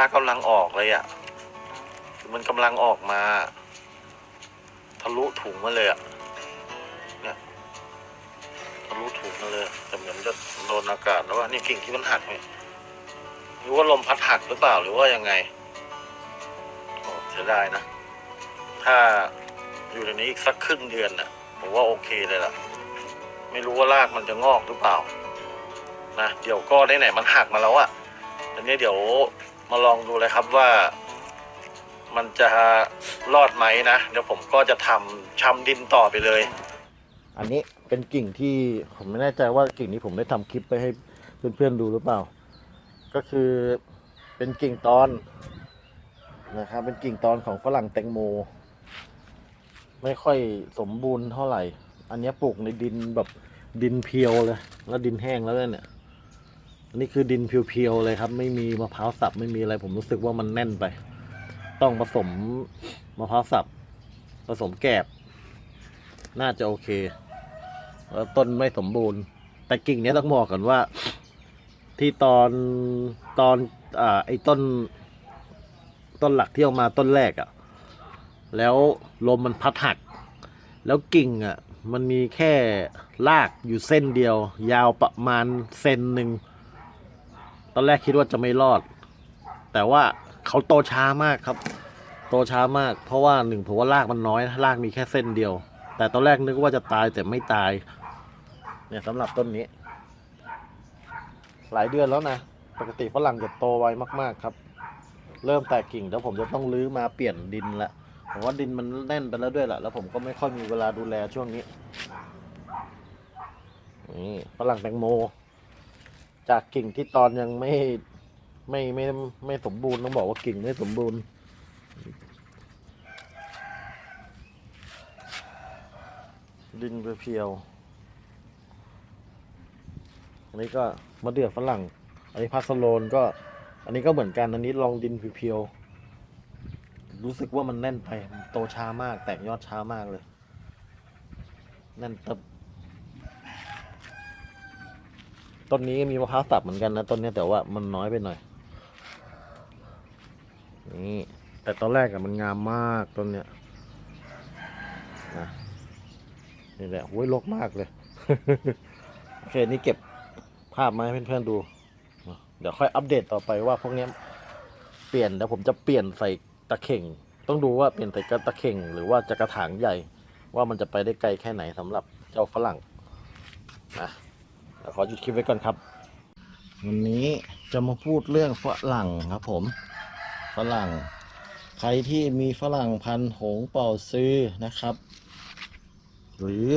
ากำลังออกเลยอะ่ะ มันกำลังออกมา ทะลุถุงมาเลยอะ่ะ เนี่ยทะลุถุงมาเลย แต่เหมือนจะโดนอากาศแล้วว่านี่กิ่งที่มันหักเนี่ยหรือว่าลมพัดหักหรือเปล่าหรือว่ายังไงเสียดายนะ ถ้าอยู่ในนี้อีกสักครึ่งเดือนน่ะ ผมว่าโอเคเลยล่ะ ไม่รู้ว่ารากมันจะงอกหรือเปล่า นะ เดี๋ยวก็ได้ไหนมันหักมาแล้วอะอันนี้เดี๋ยว มาลองดูเลยครับว่ามันจะรอดไหมนะเดี๋ยวผมก็จะทำชำดินต่อไปเลย อันนี้เป็นกิ่งที่ผมไม่แน่ใจว่ากิ่งนี้ผมได้ทำคลิปไปให้เพื่อนๆดูหรือเปล่า ก็คือเป็นกิ่งตอนนะครับ เป็นกิ่งตอนของฝรั่งแตงโม ไม่ค่อยสมบูรณ์เท่าไหร่ อันนี้ปลูกในดินแบบดินเพียวเลย แล้วดินแห้งแล้วเนี่ย นนี้คือดินเพียวๆเลยครับ ไม่มีมะพร้าวสับไม่มีอะไร ผมรู้สึกว่ามันแน่นไป ต้องผสมมะพร้าวสับผสมแกบ น่าจะโอเค แล้วต้นไม่สมบูรณ์ แต่กิ่งนี้ต้องบอกก่อนว่า ที่ตอนตอนอ่าไอ้ต้น ต้นหลักที่เอามาต้นแรกอะ่ะ แล้วลมมันพัดหัก แล้วกิ่งอะ่ะ มันมีแค่รากอยู่เส้นเดียว ยาวประมาณเซนหนึ่ง ตอนแรกคิดว่าจะไม่รอด แต่ว่าเขาโตช้ามากครับ โตช้ามาก เพราะว่าหนึ่งผมว่ารากมันน้อยรากมีแค่เส้นเดียว แต่ตอนแรกนึกว่าจะตายแต่ไม่ตาย เนี่ยสำหรับต้นนี้ หลายเดือนแล้วนะ ปกติฝรั่งจะโตไวมาก ๆครับ เริ่มแตกกิ่งแล้วผมจะต้องรื้อมาเปลี่ยนดินละผมว่าดินมันแน่นไปแล้วด้วยแหละแล้วผมก็ไม่ค่อยมีเวลาดูแลช่วงนี้นี่ฝรั่งแตงโม จากกิ่งที่ตอนยังไม่ไม่ไม่ไม่ไม่สมบูรณ์ต้องบอกว่ากิ่งไม่สมบูรณ์ ดินเพียวอันนี้ก็มะเดื่อฝรั่ง อันนี้พัสโลนก็ อันนี้ก็เหมือนกันอันนี้ลองดินเพียวรู้สึกว่ามันแน่นไปโตช้ามาก แตกยอดช้ามากเลย แน่นตึบ ต้นนี้มีมะพร้าวสับเหมือนกันนะต้นนี้แต่ว่ามันน้อยไปหน่อย นี่ แต่ตอนแรกอะมันงามมากต้นเนี้ยนะนี่แหละโว้ยรกมากเลยโอเคนี่เก็บภาพมาให้เพื่อนๆดู เดี๋ยวค่อยอัปเดตต่อไปว่าพวกนี้เปลี่ยนเดี๋ยวผมจะเปลี่ยนใส่ตะเข่ง ต้องดูว่าเปลี่ยนใส่กระตะเข่ง หรือว่าจะกระถางใหญ่ ว่ามันจะไปได้ไกลแค่ไหนสำหรับเจ้าฝรั่งนะ ขอหยุดคลิปไว้ก่อนครับ วันนี้จะมาพูดเรื่องฝรั่งครับผม ฝรั่ง ใครที่มีฝรั่งพันหงเป่าซื้อนะครับ หรือ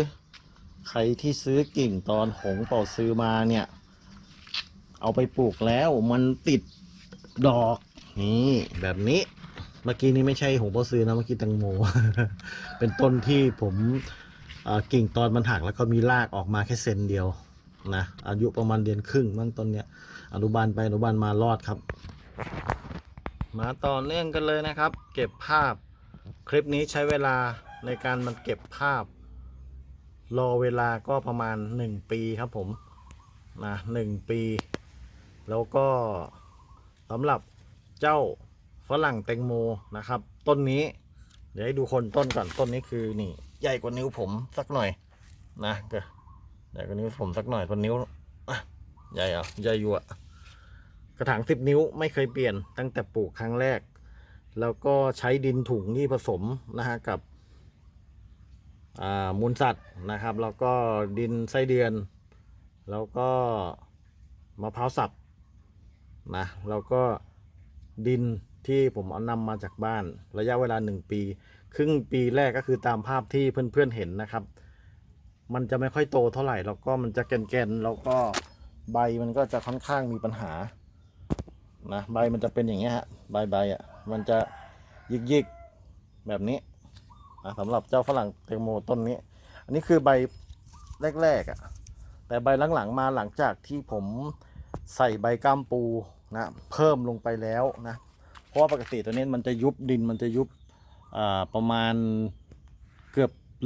ใครที่ซื้อกิ่งตอนหงเป่าซื้อมาเนี่ย เอาไปปลูกแล้วมันติดดอกนี่แบบนี้เมื่อกี้นี้ไม่ใช่หงเป่าซื้อนะเมื่อกี้ตังโม เป็นต้นที่ผมกิ่งตอนมันหักแล้วก็มีรากออกมาแค่เซนเดียว นะอายุประมาณเดือนครึ่งมั้งต้นเนี้ยอนุบาลไปอนุบาลมารอดครับ มาต่อเนื่องกันเลยนะครับ เก็บภาพคลิปนี้ใช้เวลาในการมันเก็บภาพ รอเวลาก็ประมาณ 1 ปีครับผมนะหนึ่งปี แล้วก็สำหรับเจ้าฝรั่งแตงโมนะครับ ต้นนี้ เดี๋ยวให้ดูคนต้นก่อนต้นนี้คือนี่ ใหญ่กว่านิ้วผมสักหน่อยนะ ใหญ่กว่านิ้วผมสักหน่อยต้นนิ้วใหญ่เหรอะใหญ่อยู่อะกระถางสิบนิ้วไม่เคยเปลี่ยนตั้งแต่ปลูกครั้งแรก แล้วก็ใช้ดินถุงที่ผสมนะฮะกับมูลสัตว์นะครับ แล้วก็ดินไส้เดือน แล้วก็มะพร้าวสับนะแล้วก็ดินที่ผมเอานำมาจากบ้าน ระยะเวลาหนึ่งปี ครึ่งปีแรกก็คือตามภาพที่เพื่อนๆเห็นนะครับ มันจะไม่ค่อยโตเท่าไหร่ แล้วก็มันจะแกนๆแล้วก็ใบมันก็จะค่อนข้างมีปัญหานะใบมันจะเป็นอย่างเงี้ยฮะใบใบอะมันจะยิกๆแบบนี้นะสำหรับเจ้าฝรั่งแตงโมต้นนี้ อันนี้คือใบแรกๆอะ่ะแต่ใบหลังๆมาหลังจากที่ผมใส่ใบก้ามปูนะเพิ่มลงไปแล้วนะเพราะว่าปกติตัวนี้มันจะยุบดินมันจะยุบอ่าประมาณ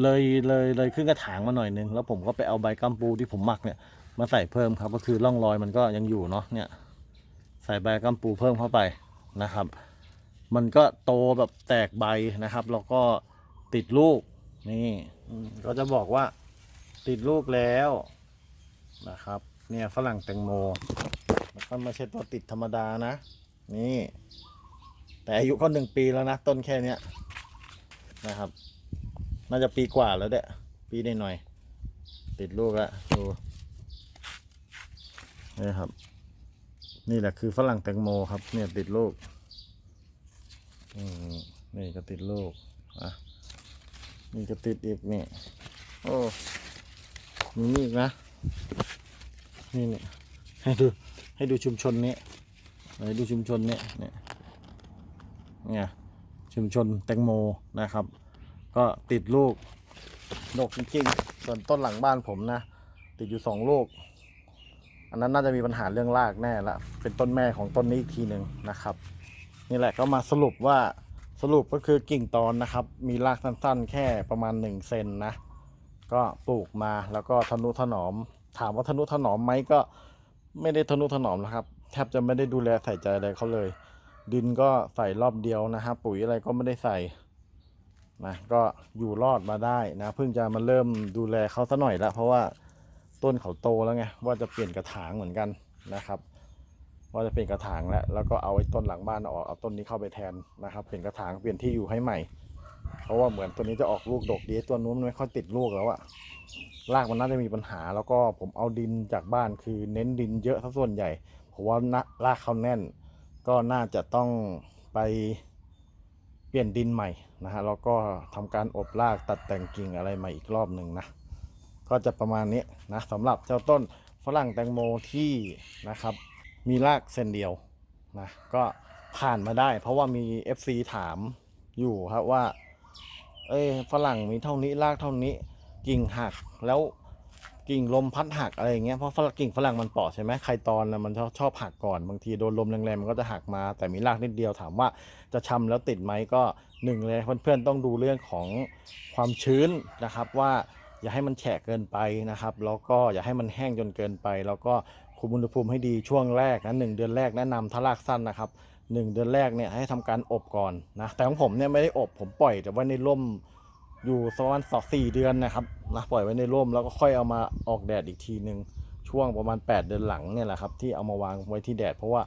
เลยเลยเลยขึ้นกระถางมาหน่อยนึง แล้วผมก็ไปเอาใบก้ามปูที่ผมหมักเนี่ยมาใส่เพิ่มครับ ก็คือร่องรอยมันก็ยังอยู่เนาะเนี่ย ใส่ใบก้ามปูเพิ่มเข้าไปนะครับ มันก็โตแบบแตกใบนะครับแล้วก็ติดลูกนี่ก็จะบอกว่าติดลูกแล้วนะครับ เนี่ยฝรั่งแตงโมแล้วก็ไม่ใช่ตัวติดธรรมดานะ นี่ แต่อายุก็หนึ่งปีแล้วนะ ต้นแค่เนี้ยนะครับ น่าจะปีกว่าแล้วเด้ปีได้หน่อยติดลูกล้วดูนี่ครับ นี่แหละคือฝรั่งแตงโมครับ เนี่ยติดลูกอืมนี่ก็ติดลูกอะนี่ก็ติดอีกนี่โอ้มีนี่อีกนะนี่เนี่ยให้ดูให้ดูชุมชนนี้ให้ดูชุมชนนี้เนี่ยเนี่ยชุมชนแตงโมนะครับ ก็ติดลูกดกจริงๆ ส่วนต้นหลังบ้านผมนะ ติดอยู่สองลูก อันนั้นน่าจะมีปัญหาเรื่องรากแน่ละ เป็นต้นแม่ของต้นนี้อีกทีหนึ่งนะครับ นี่แหละก็มาสรุปว่าสรุปก็คือกิ่งตอนนะครับ มีรากสั้นๆ แค่ประมาณ1เซนนะ ก็ปลูกมาแล้วก็ทนุถนอม ถามว่าทนุถนอมไหมก็ไม่ได้ทนุถนอมนะครับ แทบจะไม่ได้ดูแลใส่ใจอะไรเขาเลย ดินก็ใส่รอบเดียวนะครับปุ๋ยอะไรก็ไม่ได้ใส่ นะก็อยู่รอดมาได้นะเพิ่งจะมาเริ่มดูแลเขาสัหน่อยละเพราะว่าต้นเขาโตแล้วไงว่าจะเปลี่ยนกระถางเหมือนกันนะครับ ว่าจะเปลี่ยนกระถางแล้วแล้วก็เอาไอ้ต้นหลังบ้านออกเอาต้นนี้เข้าไปแทนนะครับเปลี่ยนกระถางเปลี่ยนที่อยู่ให้ใหม่ เพราะว่าเหมือนตัวนี้จะออกลูกดกดีตัวนู้นมันไม่ค่อยติดลูกแล้วอะรากมันน่าจะมีปัญหา แล้วก็ผมเอาดินจากบ้านคือเน้นดินเยอะซะส่วนใหญ่เพราะว่านะรากเขาแน่น ก็น่าจะต้องไปเปลี่ยนดินใหม่ นะฮะแล้วก็ทำการอบรากตัดแต่งกิ่งอะไรใหม่อีกรอบหนึ่งนะก็จะประมาณนี้นะสำหรับเจ้าต้นฝรั่งแตงโมที่นะครับมีรากเส้นเดียวนะก็ผ่านมาได้ เพราะว่ามี FC ถามอยู่ครับว่า เอ้ฝรั่งมีเท่านี้รากเท่านี้กิ่งหักแล้ว กิ่งลมพัดหักอะไรอย่างเงี้ยเพราะฝรั่งกิ่งฝรั่งมันเปราะใช่ไหมใครตอนนะมันชอบชอบหักก่อนบางทีโดนลมแรงๆมันก็จะหักมา แต่มีรากนิดเดียวถามว่าจะชำแล้วติดไหมก็หนึ่งเลยเพื่อนๆต้องดูเรื่องของความชื้นนะครับ ว่าอย่าให้มันแฉะเกินไปนะครับ แล้วก็อย่าให้มันแห้งจนเกินไป แล้วก็คุมอุณหภูมิให้ดีช่วงแรกนะหนึ่งเดือนแรกแนะนำถ้ารากสั้นนะครับหนึ่งเดือนแรกเนี่ยให้ทำการอบก่อนนะแต่ของผมเนี่ยไม่ได้อบผมปล่อยแต่ว่าในร่ม อยู่ประมาณสองสี่เดือนนะครับนะปล่อยไว้ในร่มแล้วก็ค่อยเอามาออกแดดอีกทีหนึ่งช่วงประมาณ 8 เดือนหลังเนี่ยแหละครับที่เอามาวางไว้ที่แดด เพราะว่า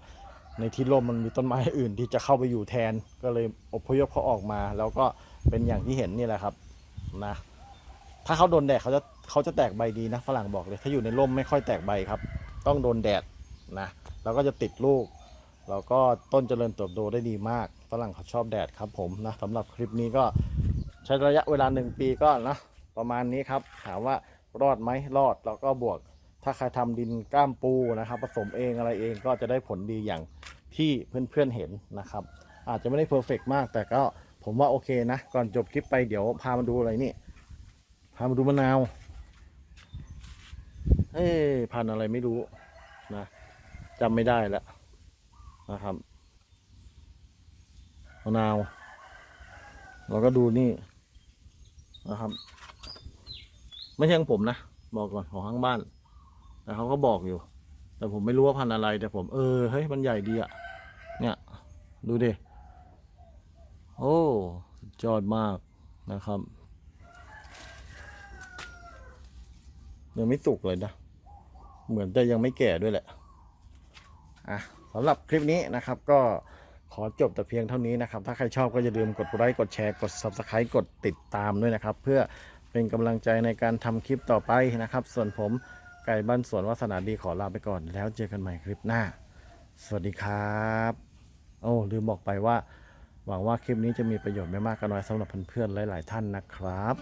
ในที่ร่มมันมีต้นไม้อื่นที่จะเข้าไปอยู่แทน ก็เลยอพยพเขาออกมา แล้วก็เป็นอย่างที่เห็นนี่แหละครับนะถ้าเขาโดนแดดเขาจะเขาจะแตกใบดีนะฝรั่งบอกเลย ถ้าอยู่ในร่มไม่ค่อยแตกใบครับ ต้องโดนแดดนะแล้วก็จะติดลูกแล้วก็ต้นเจริญเติบโตได้ดีมากฝรั่งเขาชอบแดดครับผมนะสำหรับคลิปนี้ก็ ใช้ระยะเวลาหนึ่งปีก็นะประมาณนี้ครับ ถามว่ารอดไหมรอดแล้วก็บวก ถ้าใครทำดินก้ามปูนะครับ ผสมเองอะไรเองก็จะได้ผลดีอย่างที่เพื่อนๆเห็นนะครับ อาจจะไม่ได้เพอร์เฟกมาก แต่ก็ผมว่าโอเคนะ ก่อนจบคลิปไปเดี๋ยวพามาดูอะไรนี่ พามาดูมะนาว เอ้ยพันอะไรไม่รู้นะจำไม่ได้แล้วนะครับมะนาว เราก็ดูนี่ นะครับ ไม่ใช่ของผมนะ บอกก่อนของข้างบ้าน แต่เขาก็บอกอยู่ แต่ผมไม่รู้ว่าพันอะไร แต่ผมเออเฮ้ยมันใหญ่ดีอะเนี่ย ดูดิโอ้สุดยอดมากนะครับยังไม่สุกเลยนะ เหมือนจะยังไม่แก่ด้วยแหละ อะสำหรับคลิปนี้นะครับก็ ขอจบแต่เพียงเท่านี้นะครับ ถ้าใครชอบก็อย่าลืมกดไลค์กดแชร์กด Subscribe กดติดตามด้วยนะครับ เพื่อเป็นกำลังใจในการทำคลิปต่อไปนะครับ ส่วนผมไก่บ้านสวนวาสนาดีขอลาไปก่อน แล้วเจอกันใหม่คลิปหน้า สวัสดีครับโอ้ลืมบอกไปว่า หวังว่าคลิปนี้จะมีประโยชน์ไม่มากก็น้อยสำหรับเพื่อนๆหลาย ๆ ท่านนะครับ